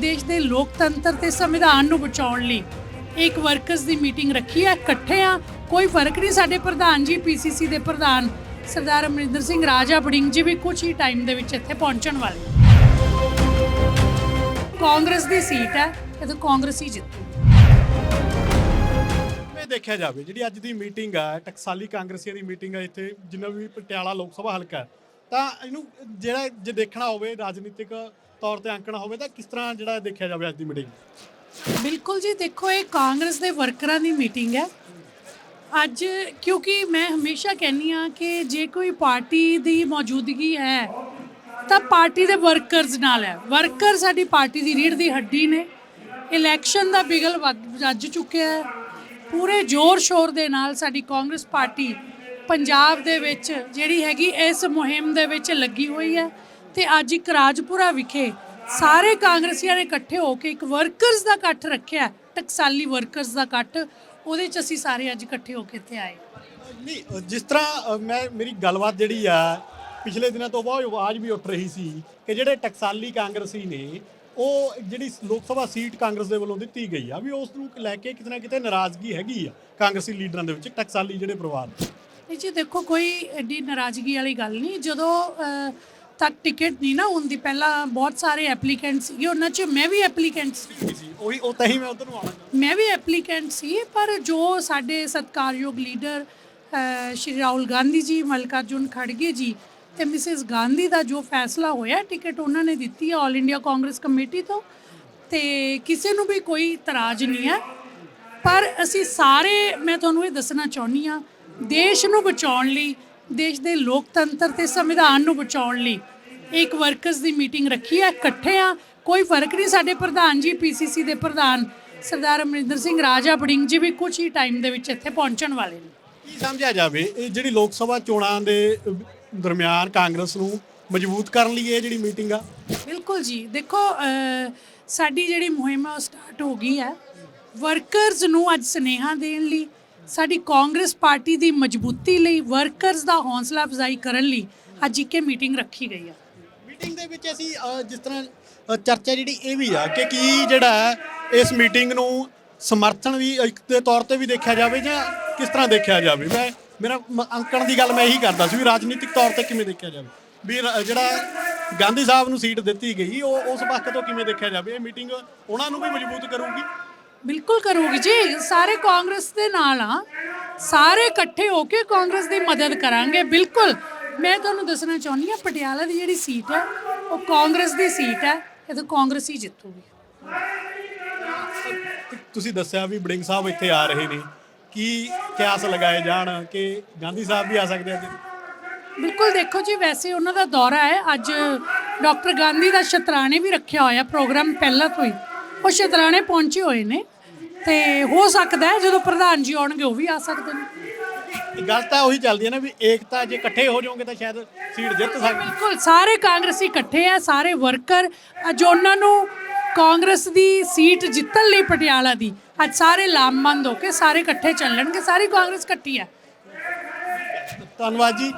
ਦੇਸ਼ ਦੇ ਲੋਕਤੰਤਰ ਤੇ ਸੰਵਿਧਾਨ ਨੂੰ ਬਚਾਉਣ ਲਈ। ਇੱਕ ਵਰਕਰਸ ਦੀ ਮੀਟਿੰਗ ਰੱਖੀ ਹੈ ਇਕੱਠੇ ਆ। ਕੋਈ ਫ਼ਰਕ ਨਹੀਂ ਸਾਡੇ ਪ੍ਰਧਾਨ ਜੀ ਪੀਸੀਸੀ ਦੇ ਪ੍ਰਧਾਨ ਸਰਦਾਰ ਅਮਰਿੰਦਰ ਸਿੰਘ ਰਾਜਾ ਬੜਿੰਗ ਜੀ ਵੀ ਕੁਝ ਹੀ ਟਾਈਮ ਦੇ ਵਿੱਚ ਇੱਥੇ ਪਹੁੰਚਣ ਵਾਲੇ। ਕਾਂਗਰਸ ਦੀ ਸੀਟ ਹੈ ਇਹ ਤਾਂ ਕਾਂਗਰਸ ਹੀ ਜਿੱਤੂ। ਇਹ ਦੇਖਿਆ ਜਾਵੇ ਜਿਹੜੀ ਅੱਜ ਦੀ ਮੀਟਿੰਗ ਆ ਟਕਸਾਲੀ ਕਾਂਗਰਸੀਆਂ ਦੀ ਮੀਟਿੰਗ ਆ ਇੱਥੇ ਜਿੰਨਾ ਵੀ ਪਟਿਆਲਾ ਲੋਕ ਸਭਾ ਹਲਕਾ ਹੈ, ਤਾਂ ਇਹਨੂੰ ਜਿਹੜਾ ਜੇ ਦੇਖਣਾ ਹੋਵੇ ਰਾਜਨੀਤਿਕ ਤੌਰ ਤੇ ਅੰਕਣਾ ਹੋਵੇ ਤਾਂ ਕਿਸ ਤਰ੍ਹਾਂ ਜਿਹੜਾ ਦੇਖਿਆ ਜਾਵੇ ਅੱਜ ਦੀ ਮੀਟਿੰਗ ਬਿਲਕੁਲ ਜੀ, ਦੇਖੋ, ਇਹ ਕਾਂਗਰਸ ਦੇ ਵਰਕਰਾਂ ਦੀ ਮੀਟਿੰਗ ਹੈ। ਅੱਜ ਕਿਉਂਕਿ ਮੈਂ ਹਮੇਸ਼ਾ ਕਹਿੰਨੀ ਆ ਕਿ ਜੇ ਕੋਈ ਪਾਰਟੀ ਦੀ ਮੌਜੂਦਗੀ ਹੈ, ਤਾਂ ਪਾਰਟੀ ਦੇ ਵਰਕਰਸ ਨਾਲ ਹੈ। ਵਰਕਰ ਸਾਡੀ ਪਾਰਟੀ ਦੀ ਰੀੜ੍ਹ ਦੀ ਹੱਡੀ ਨੇ। ਇਲੈਕਸ਼ਨ ਦਾ ਬਿਗਲ ਵੱਜ ਵੱਜ ਚੁੱਕਿਆ ਹੈ। ਪੂਰੇ ਜ਼ੋਰ ਸ਼ੋਰ ਦੇ ਨਾਲ ਸਾਡੀ ਕਾਂਗਰਸ ਪਾਰਟੀ ਪੰਜਾਬ ਦੇ ਵਿੱਚ ਜਿਹੜੀ ਹੈਗੀ, ਇਸ ਮੁਹਿੰਮ ਦੇ ਵਿੱਚ ਲੱਗੀ ਹੋਈ ਹੈ। ਤੇ ਅੱਜ ਇੱਕ ਰਾਜਪੁਰਾ ਵਿਖੇ ਸਾਰੇ ਕਾਂਗਰਸੀਆਂ ਨੇ ਇਕੱਠੇ ਹੋ ਕੇ ਇੱਕ ਵਰਕਰਸ ਦਾ ਇਕੱਠ ਰੱਖਿਆ ਟਕਸਾਲੀ ਵਰਕਰਸ ਦਾ ਇਕੱਠ ਉਹਦੇ 'ਚ ਅਸੀਂ ਸਾਰੇ ਅੱਜ ਇਕੱਠੇ ਹੋ ਕੇ ਇੱਥੇ ਆਏ ਨਹੀਂ ਜਿਸ ਤਰ੍ਹਾਂ ਮੈਂ ਮੇਰੀ ਗੱਲਬਾਤ ਜਿਹੜੀ ਆ ਪਿਛਲੇ ਦਿਨਾਂ ਤੋਂ ਬਹੁਤ ਆਵਾਜ਼ ਵੀ ਉੱਠ ਰਹੀ ਸੀ ਕਿ ਜਿਹੜੇ ਟਕਸਾਲੀ ਕਾਂਗਰਸੀ ਨੇ ਉਹ ਜਿਹੜੀ ਲੋਕ ਸਭਾ ਸੀਟ ਕਾਂਗਰਸ ਦੇ ਵੱਲੋਂ ਦਿੱਤੀ ਗਈ ਆ ਵੀ ਉਸ ਨੂੰ ਲੈ ਕੇ ਕਿਤੇ ਨਾ ਕਿਤੇ ਨਾਰਾਜ਼ਗੀ ਹੈਗੀ ਆ ਕਾਂਗਰਸੀ ਲੀਡਰਾਂ ਦੇ ਵਿੱਚ ਟਕਸਾਲੀ ਜਿਹੜੇ ਪਰਿਵਾਰ। ਨਹੀਂ ਜੀ ਦੇਖੋ ਕੋਈ ਐਡੀ ਨਾਰਾਜ਼ਗੀ ਵਾਲੀ ਗੱਲ ਨਹੀਂ ਜਦੋਂ ਤੱਕ ਟਿਕਟ ਨਹੀਂ ਨਾ ਹੁੰਦੀ। ਪਹਿਲਾਂ ਬਹੁਤ ਸਾਰੇ ਐਪਲੀਕੈਂਟ ਸੀਗੇ ਉਹਨਾਂ 'ਚ ਮੈਂ ਵੀ ਐਪਲੀਕੈਂਟ ਸੀ। ਉਹੀ ਉਹ ਤਾਂ ਹੀ ਮੈਂ ਉਧਰ ਨੂੰ ਆਉਣਾ ਮੈਂ ਵੀ ਐਪਲੀਕੈਂਟ ਸੀ ਪਰ ਜੋ ਸਾਡੇ ਸਤਿਕਾਰਯੋਗ ਲੀਡਰ ਸ਼੍ਰੀ ਰਾਹੁਲ ਗਾਂਧੀ ਜੀ ਮਲਕਾਰਜੁਨ ਖੜਗੇ ਜੀ ਤੇ ਮਿਸਿਸ ਗਾਂਧੀ ਦਾ ਜੋ ਫੈਸਲਾ ਹੋਇਆ ਟਿਕਟ ਉਹਨਾਂ ਨੇ ਦਿੱਤੀ ਹੈ 올 ਇੰਡੀਆ ਕਾਂਗਰਸ ਕਮੇਟੀ ਤੋਂ। ਤੇ ਕਿਸੇ ਨੂੰ ਵੀ ਕੋਈ ਇਤਰਾਜ਼ ਨਹੀਂ ਹੈ। ਪਰ ਅਸੀਂ ਸਾਰੇ ਮੈਂ ਤੁਹਾਨੂੰ ਇਹ ਦੱਸਣਾ ਚਾਹੁੰਦੀ ਆ ਦੇਸ਼ ਨੂੰ ਬਚਾਉਣ ਲਈ ਦੇਸ਼ ਦੇ ਲੋਕਤੰਤਰ ਤੇ ਸੰਵਿਧਾਨ ਨੂੰ ਬਚਾਉਣ ਲਈ ਇੱਕ ਵਰਕਰਸ ਦੀ ਮੀਟਿੰਗ ਰੱਖੀ ਹੈ ਇਕੱਠੇ ਆ ਕੋਈ ਫ਼ਰਕ ਨਹੀਂ ਸਾਡੇ ਪ੍ਰਧਾਨ ਜੀ ਪੀਸੀਸੀ ਦੇ ਪ੍ਰਧਾਨ ਸਰਦਾਰ ਅਮਰਿੰਦਰ ਸਿੰਘ ਰਾਜਾ ਬੜਿੰਗ ਜੀ ਵੀ ਕੁਝ ਹੀ ਟਾਈਮ ਦੇ ਵਿੱਚ ਇੱਥੇ ਪਹੁੰਚਣ ਵਾਲੇ ਨੇ। ਕੀ ਸਮਝਿਆ ਜਾਵੇ ਇਹ ਜਿਹੜੀ ਲੋਕ ਸਭਾ ਚੋਣਾਂ ਦੇ ਦਰਮਿਆਨ ਕਾਂਗਰਸ ਨੂੰ ਮਜ਼ਬੂਤ ਕਰਨ ਲਈ ਇਹ ਜਿਹੜੀ ਮੀਟਿੰਗ ਆ? ਬਿਲਕੁਲ ਜੀ। ਦੇਖੋ ਸਾਡੀ ਜਿਹੜੀ ਮੁਹਿੰਮ ਆ ਉਹ ਸਟਾਰਟ ਹੋ ਗਈ ਹੈ। ਵਰਕਰਸ ਨੂੰ ਅੱਜ ਸਨੇਹਾ ਦੇਣ ਲਈ ਸਾਡੀ ਕਾਂਗਰਸ ਪਾਰਟੀ ਦੀ ਮਜ਼ਬੂਤੀ ਲਈ ਵਰਕਰਸ ਦਾ ਹੌਸਲਾ ਅਫਜ਼ਾਈ ਕਰਨ ਲਈ ਅੱਜ ਇੱਕ ਇਹ ਮੀਟਿੰਗ ਰੱਖੀ ਗਈ ਹੈ ਮੀਟਿੰਗ ਦੇ ਵਿੱਚ ਅਸੀਂ ਜਿਸ ਤਰ੍ਹਾਂ ਚਰਚਾ ਜਿਹੜੀ ਇਹ ਵੀ ਆ ਕਿ ਕੀ ਜਿਹੜਾ ਇਸ ਮੀਟਿੰਗ ਨੂੰ ਸਮਰਥਨ ਵੀ ਇੱਕ ਦੇ ਤੌਰ ਤੇ ਵੀ ਦੇਖਿਆ ਜਾਵੇ ਜਾਂ ਕਿਸ ਤਰ੍ਹਾਂ ਦੇਖਿਆ ਜਾਵੇ? ਮੈਂ, ਮੇਰਾ ਅੰਕਣ ਦੀ ਗੱਲ ਮੈਂ ਇਹੀ ਕਰਦਾ ਸੀ ਵੀ ਰਾਜਨੀਤਿਕ ਤੌਰ ਤੇ ਕਿਵੇਂ ਦੇਖਿਆ ਜਾਵੇ? ਵੀ ਜਿਹੜਾ ਗਾਂਧੀ ਸਾਹਿਬ ਨੂੰ ਸੀਟ ਦਿੱਤੀ ਗਈ, ਉਹ ਉਸ ਪੱਖ ਤੋਂ ਕਿਵੇਂ ਦੇਖਿਆ ਜਾਵੇ? ਇਹ ਮੀਟਿੰਗ ਉਹਨਾਂ ਨੂੰ ਵੀ ਮਜ਼ਬੂਤ ਕਰੂਗੀ? ਬਿਲਕੁਲ ਕਰੂਗੀ ਜੀ ਸਾਰੇ ਕਾਂਗਰਸ ਦੇ ਨਾਲ ਆ। ਸਾਰੇ ਇਕੱਠੇ ਹੋ ਕੇ ਕਾਂਗਰਸ ਦੀ ਮਦਦ ਕਰਾਂਗੇ ਬਿਲਕੁਲ। ਮੈਂ ਤੁਹਾਨੂੰ ਦੱਸਣਾ ਚਾਹੁੰਦੀ ਹਾਂ ਪਟਿਆਲਾ ਦੀ ਜਿਹੜੀ ਸੀਟ ਹੈ ਉਹ ਕਾਂਗਰਸ ਦੀ ਸੀਟ ਹੈ ਇਹ ਤਾਂ ਕਾਂਗਰਸ ਹੀ ਜਿੱਤੂਗੀ। ਤੁਸੀਂ ਦੱਸਿਆ ਵੀ ਬੜਿੰਗ ਸਾਹਿਬ ਇੱਥੇ ਆ ਰਹੇ ਨੇ। ਕੀ ਕਿਆਸ ਲਗਾਏ ਜਾਣ ਕਿ ਗਾਂਧੀ ਸਾਹਿਬ ਵੀ ਆ ਸਕਦੇ ਆ ਬਿਲਕੁਲ ਦੇਖੋ ਜੀ ਵੈਸੇ ਉਹਨਾਂ ਦਾ ਦੌਰਾ ਹੈ। ਅੱਜ ਡਾਕਟਰ ਗਾਂਧੀ ਦਾ ਸ਼ਤਰਾਣੇ ਵੀ ਰੱਖਿਆ ਹੋਇਆ ਪ੍ਰੋਗਰਾਮ ਪਹਿਲਾਂ ਤੋਂ ਹੀ। ਉਹ ਸ਼ਤਰਾਣੇ ਪਹੁੰਚੇ ਹੋਏ ਨੇ। ਤੇ ਹੋ ਸਕਦਾ ਹੈ ਜਦੋਂ ਪ੍ਰਧਾਨ ਜੀ ਆਉਣਗੇ ਉਹ ਵੀ ਆ ਸਕਦੇ ਨੇ। ਗੱਲ ਤਾਂ ਉਹੀ ਚੱਲਦੀ ਹੈ ਨਾ ਵੀ ਏਕਤਾ ਜੇ ਇਕੱਠੇ ਹੋ ਜਾਓਗੇ ਤਾਂ ਸ਼ਾਇਦ ਸੀਟ ਜਿੱਤ ਸਕਦੇ। ਬਿਲਕੁਲ ਸਾਰੇ ਕਾਂਗਰਸੀ ਇਕੱਠੇ ਆ ਸਾਰੇ ਵਰਕਰ ਅੱਜ ਉਹਨਾਂ ਨੂੰ ਕਾਂਗਰਸ ਦੀ ਸੀਟ ਜਿੱਤਣ ਲਈ ਪਟਿਆਲਾ ਦੀ ਅੱਜ ਸਾਰੇ ਲਾਮਬੰਦ ਹੋ ਕੇ ਸਾਰੇ ਇਕੱਠੇ ਚੱਲਣਗੇ ਸਾਰੀ ਕਾਂਗਰਸ ਇਕੱਠੀ ਆ ਧੰਨਵਾਦ ਜੀ।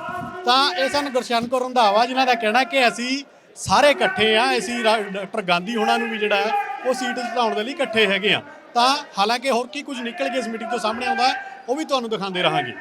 ਤਾਂ ਇਹ ਸਨ ਗੁਰਸ਼ਨ ਕੌਰ ਰੰਧਾਵਾ ਜਿਨ੍ਹਾਂ ਦਾ ਕਹਿਣਾ ਕਿ ਅਸੀਂ ਸਾਰੇ ਇਕੱਠੇ ਆ ਅਸੀਂ ਡਾਕਟਰ ਗਾਂਧੀ ਉਹਨਾਂ ਨੂੰ ਵੀ ਜਿਹੜਾ ਉਹ ਸੀਟ ਜਿਤਾਉਣ ਦੇ ਲਈ ਇਕੱਠੇ ਹੈਗੇ ਆ। ਤਾਂ ਹਾਲਾਂਕਿ ਹੋਰ ਕੀ ਕੁਝ ਨਿਕਲ ਕੇ ਇਸ ਮੀਟਿੰਗ ਤੋਂ ਸਾਹਮਣੇ ਆਉਂਦਾ, ਉਹ ਵੀ ਤੁਹਾਨੂੰ ਦਿਖਾਉਂਦੇ ਰਹਾਂਗੇ।